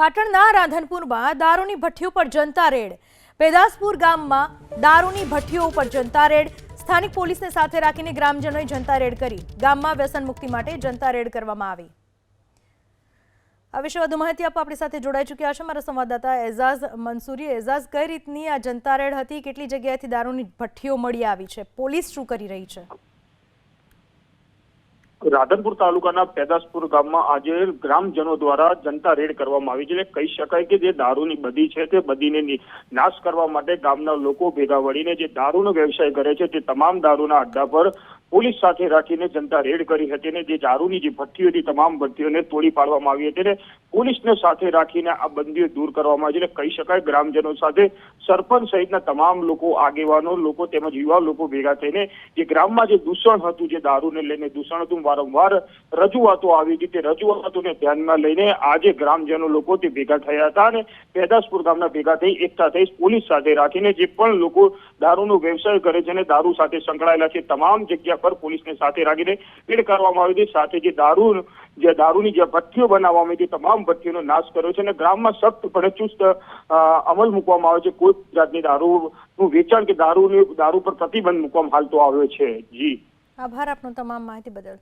પાટણના રાધનપુરમાં દારૂની ભઠ્ઠીઓ પર જનતા રેડ. પેદાસપુર ગામમાં દારૂની ભઠ્ઠીઓ ઉપર જનતા રેડ. સ્થાનિક પોલીસને સાથે રાખીને ગ્રામજનોએ જનતા રેડ કરી. ગામમાં વ્યસન મુક્તિ માટે જનતા રેડ કરવામાં આવી. આ વિશે વધુ માહિતી આપવા આપણી સાથે જોડાઈ ચૂક્યા છે મારા સંવાદદાતા એઝાઝ મંસૂરી એઝાઝ, કઈ રીતની આ જનતા રેડ હતી? કેટલી જગ્યાએથી દારૂની ભઠ્ઠીઓ મળી આવી છે? પોલીસ શું કરી રહી છે? રાધનપુર તાલુકાના પેદાસપુર ગામમાં આજે ગ્રામજનો દ્વારા જનતા રેડ કરવામાં આવી છે એટલે કહી શકાય કે જે દારૂની બદી છે તે બદીને નાશ કરવા માટે ગામના લોકો ભેગા મળીને જે દારૂનો વ્યવસાય કરે છે તે તમામ દારૂના અડ્ડા પર પોલીસ સાથે રાખીને જનતા રેડ કરી હતી અને જે દારૂની જે ભઠ્ઠીઓ હતી, તમામ ભઠ્ઠીઓને તોડી પાડવામાં આવી હતી અને પોલીસને સાથે રાખીને આ બંદીઓ દૂર કરવામાં આવી છે કહી શકાય ગ્રામજનો સાથે સરપંચ સહિતના તમામ લોકો, આગેવાનો, લોકો તેમજ યુવા લોકો ભેગા થઈને જે ગ્રામમાં જે દૂષણ હતું, જે દારૂને લઈને દૂષણ હતું, વારંવાર રજૂઆતો આવી હતી, તે રજૂઆતોને ધ્યાનમાં લઈને આજે ગ્રામજનો લોકો તે ભેગા થયા હતા અને પેદાસપુર ગામના ભેગા થઈ એકતા થઈ પોલીસ સાથે રાખીને જે પણ લોકો દારૂનો વ્યવસાય કરે છે અને દારૂ સાથે સંકળાયેલા છે, તમામ જગ્યા પર પોલીસને સાથે રાખીને રેડ કરવામાં આવી હતી. સાથે જે દારૂ, જે દારૂની જે ભઠ્ઠીઓ બનાવવામાં આવી હતી તમામ ભઠ્ઠીઓનો નાશ કર્યો છે અને ગ્રામમાં સખ્તપણે ચુસ્ત અમલ મૂકવામાં આવે છે. કોઈ જાતની દારૂનું વેચાણ કે દારૂની, દારૂ પર પ્રતિબંધ મૂકવામાં હાલતો આવ્યો છે. જી. આભાર આપનો તમામ માહિતી બદલ.